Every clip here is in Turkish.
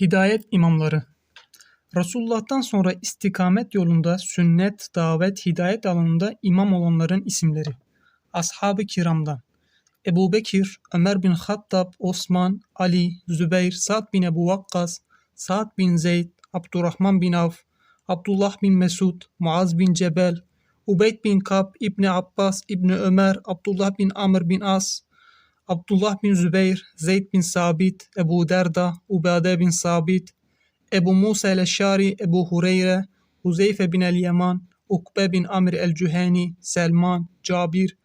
Hidayet imamları Resulullah'tan sonra istikamet yolunda sünnet, davet, hidayet alanında imam olanların isimleri. Ashab-ı kiramdan Ebu Bekir, Ömer bin Hattab, Osman, Ali, Zübeyir, Sa'd bin Ebu Vakkas, Sa'd bin Zeyd, Abdurrahman bin Avf, Abdullah bin Mesud, Muaz bin Cebel, Ubeyd bin Kab, İbni Abbas, İbni Ömer, Abdullah bin Amr bin As, Abdullah bin Zübeyir, Zeyd bin Sabit, Ebu Derda, Ubade bin Sabit, Ebu Musa el-Eşşari, Ebu Hureyre, Huzeyfe bin el-Yaman, Ukbe bin Amr el-Cüheni, Selman, Cabir,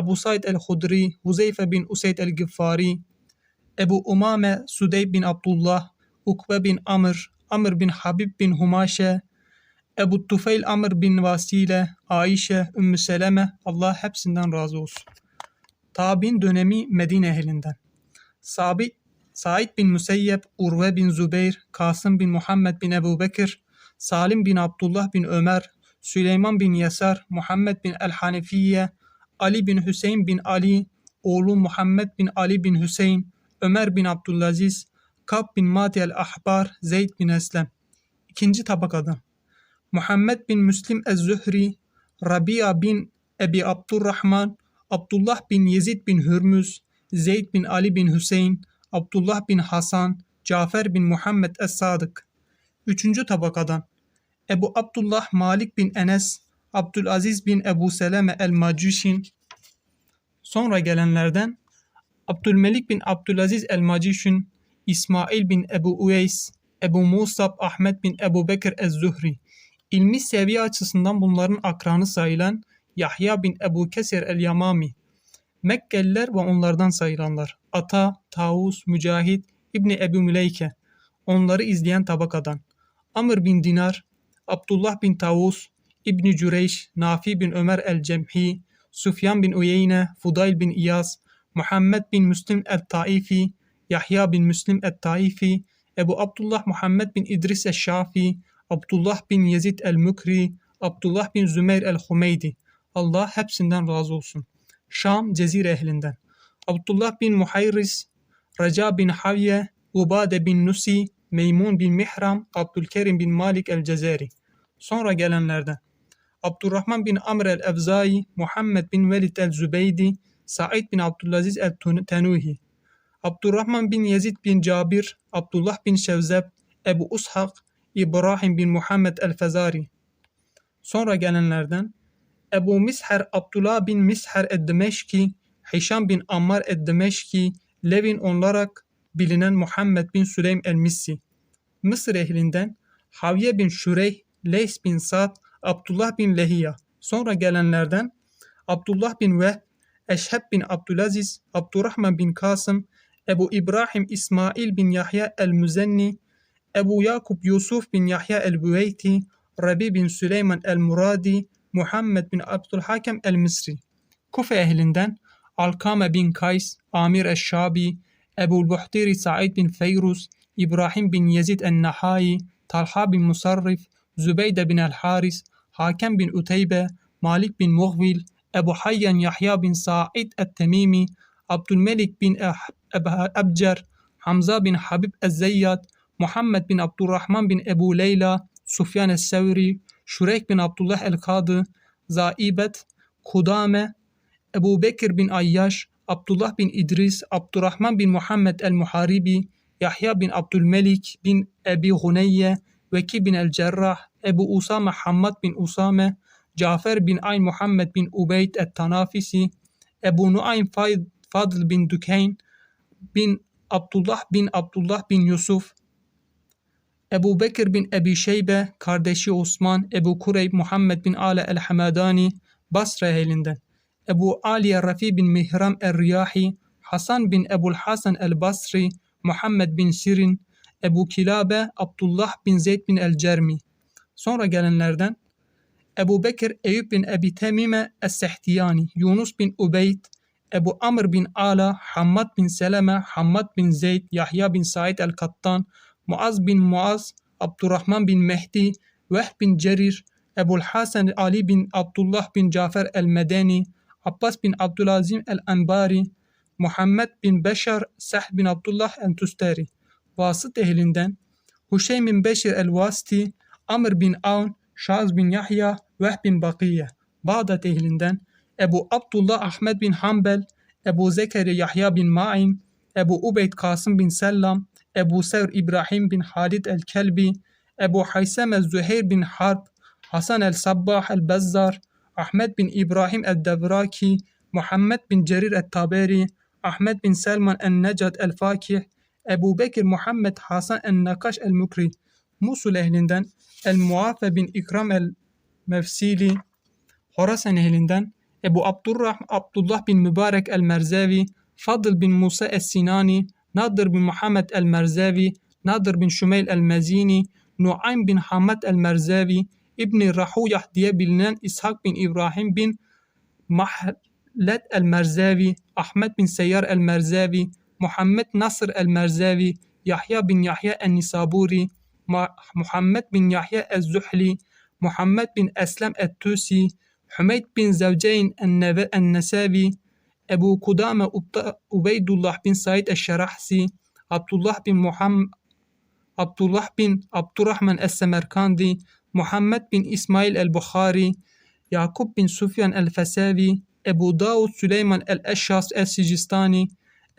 Ebu Said el-Hudri, Huzeyfe bin Useyd el-Giffari, Ebu Umame, Sudeyb bin Abdullah, Ukbe bin Amr, Amr bin Habib bin Humaşe, Ebu Tufeyl Amr bin Vasile, Ayşe, Ümmü Seleme, Allah hepsinden razı olsun. Tabi'in dönemi Medine ehlinden. Sabit, Said bin Müseyyep, Urve bin Zübeyir, Kasım bin Muhammed bin Ebu Bekir, Salim bin Abdullah bin Ömer, Süleyman bin Yasar, Muhammed bin El-Hanefiye, Ali bin Hüseyin bin Ali, oğlu Muhammed bin Ali bin Hüseyin, Ömer bin Abdülaziz, Kab bin Mati el-Ahbar, Zeyd bin Eslem. İkinci tabakadan. Muhammed bin Müslim ez-Zühri, Rabia bin Ebi Abdurrahman, Abdullah bin Yezid bin Hürmüz, Zeyd bin Ali bin Hüseyin, Abdullah bin Hasan, Cafer bin Muhammed es-Sadık. Üçüncü tabakadan Ebu Abdullah Malik bin Enes, Abdülaziz bin Ebu Seleme el-Macişin. Sonra gelenlerden Abdülmelik bin Abdülaziz el-Macişin, İsmail bin Ebu Uveys, Ebu Musab Ahmet bin Ebu Bekir ez-Zuhri. İlmi seviye açısından bunların akranı sayılan Yahya bin Ebu Kesir el-Yamami. Mekkeliler ve onlardan sayılanlar. Ata, Tavus, Mücahit, İbni Ebu Müleyke. Onları izleyen tabakadan. Amr bin Dinar, Abdullah bin Tavus, İbni Cüreyş, Nafi bin Ömer el-Cemhi, Sufyan bin Uyeyne, Fudayl bin İyaz, Muhammed bin Müslim el-Taifi, Yahya bin Müslim el-Taifi, Ebu Abdullah Muhammed bin İdris el-Şafi, Abdullah bin Yezid el-Mükri, Abdullah bin Zümeyr el-Humeydi. Allah hepsinden razı olsun. Şam Cezire ehlinden. Abdullah bin Muhayris, Reca bin Havye, Ubade bin Nusi, Meymun bin Mihram, Abdülkerim bin Malik el-Cezeri. Sonra gelenlerden. Abdurrahman bin Amr el-Evzai, Muhammed bin Velid el-Zübeydi, Said bin Abdülaziz el-Tenuhi. Abdurrahman bin Yezid bin Cabir, Abdullah bin Şevzeb, Ebu Ushak, İbrahim bin Muhammed el-Fezari. Sonra gelenlerden Ebu Misher Abdullah bin Misher ed-Dimeşki, Hişam bin Ammar ed-Dimeşki, Levin olarak bilinen Muhammed bin Süleym el-Missi. Mısır ehlinden Havye bin Şureyh, Leys bin Sa'd, Abdullah bin Lehiya. Sonra gelenlerden Abdullah bin Vehb, Eşheb bin Abdülaziz, Abdurrahman bin Kasım, Ebu İbrahim İsmail bin Yahya el-Müzenni, Ebu Yakup Yusuf bin Yahya el-Büveyti, Rabi bin Süleyman el-Muradi, Muhammed bin Abdülhakem el-Misri. Kufe ehlinden Alkame bin Kays, Amir el-Şabi, Ebu Buhtiri Said bin Feyruz, İbrahim bin Yezid el-Nahai, Talha bin Musarrif, Zübeyde bin el-Haris, Hakem bin Uteybe, Malik bin Mughvil, Ebu Hayyan Yahya bin Sa'id el-Temimi, Abdülmelik bin Abcer, Hamza bin Habib el-Zeyyad, Muhammed bin Abdurrahman bin Ebu Leyla, Sufyan el-Sevri, Şureyk bin Abdullah el-Kadı, Zaibet, Kudame, Ebu Bekir bin Ayyaş, Abdullah bin İdris, Abdurrahman bin Muhammed el-Muharibi, Yahya bin Abdülmelik bin Ebi Huneyye, Veki bin el-Cerrah, Ebu Usame Hammad bin Usame, Cafer bin Ayn Muhammed bin Ubeyd et-Tanafisi, Ebu Nuaym Fadl bin Dükeyn, bin Abdullah bin Abdullah bin Yusuf, Ebu Bekir bin Ebi Şeybe, kardeşi Osman, Ebu Kureyb Muhammed bin Ale el-Hamadani, Basra ehlinden. Ebu Ali Rafi bin Mihram el-Riyahi, Hasan bin Ebul Hasan el-Basri, Muhammed bin Sirin, Ebu Kilabe, Abdullah bin Zeyd bin el-Cermi. Sonra gelenlerden Ebu Bekir Eyüp bin Ebi Temime es-Sehtiyani, Yunus bin Ubeyd, Ebu Amr bin Ala, Hammad bin Seleme, Hammad bin Zeyd, Yahya bin Said el-Kattan, Muaz bin Muaz, Abdurrahman bin Mehdi, Vehb bin Cerir, Ebul Hasan Ali bin Abdullah bin Cafer el-Medeni, Abbas bin Abdülazim el-Enbari, Muhammed bin Beşar, Seh bin Abdullah el-Tustari. Vasıt ehlinden Huşeym bin Beşir el-Vasti, Amr bin Aun, Şaz bin Yahya, Vehb bin Bakiye. Bağdat ehlinden Ebu Abdullah Ahmed bin Hanbel, Ebu Zekeri Yahya bin Ma'in, Ebu Ubeyd Kasım bin Sellam, Ebu Sevr İbrahim bin Halid el-Kelbi, Ebu Haysem el-Züheyr bin Harb, Hasan el-Sabbah el-Bezzar, Ahmed bin İbrahim el-Devraki, Muhammed bin Cerir el-Taberi, Ahmed bin Selman el-Necad el-Fakih, Ebu Bekir Muhammed Hasan el-Nakaş el-Mukri, Musul ehlinden El-Muafe bin İkram el-Mefsili, Horasan ehlinden Ebu Abdurrah Abdullah bin Mübarek el-Merzevi, Fadıl bin Musa es-Sinani, Nadir bin Muhammed el-Merzevi, Nadir bin Şümeyl el-Mezini, Nuaym bin Hamad el-Merzevi, İbni Rahuyah diye bilinen İshak bin İbrahim bin Mahlet el-Merzevi, Ahmet bin Seyyar el-Merzevi, Muhammed Nasr el-Merzevi, Yahya bin Yahya el-Nisaburi, Ma- Muhammed bin Yahya el-Zuhli, Muhammed bin Eslem el-Tusi, Hümeyd bin Zevceyn el-Neve el-Nesavi, Ebu Kudame Ubda- Ubeydullah bin Said el-Şerahsi, Abdullah bin Muhammed Abdullah bin Abdurrahman el-Semerkandi, Muhammed bin İsmail el-Bukhari, Yakup bin Sufyan el-Fesavi, Ebu Davud Süleyman el-Eşşas el-Sicistani,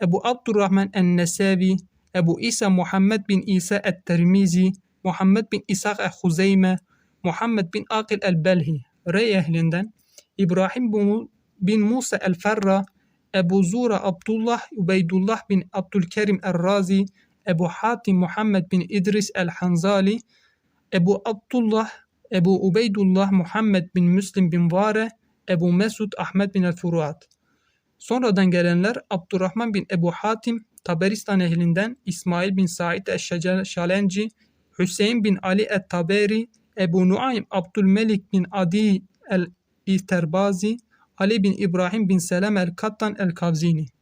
Ebu Abdurrahman el-Nesavi, Ebu İsa Muhammed bin İsa el-Tirmizi, Muhammed bin İshak el-Huzeyme, Muhammed bin Akil el-Belhi, Rey ehlinden, İbrahim bin- bin Musa el-Ferra, Ebu Zura Abdullah Ubeydullah bin Abdülkerim el-Razi, Ebu Hatim Muhammed bin İdris el-Hanzali, Ebu Abdullah, Ebu Ubeydullah Muhammed bin Müslim bin Vare, Ebu Mesud Ahmed bin el-Furuat. Sonradan gelenler Abdurrahman bin Ebu Hatim, Taberistan ehlinden İsmail bin Said el-Şalenci, Hüseyin bin Ali el-Taberi, Ebu Nuaym Abdülmelik bin Adi el-İterbazi, علي بن إبراهيم بن سلام الكطن الكافزيني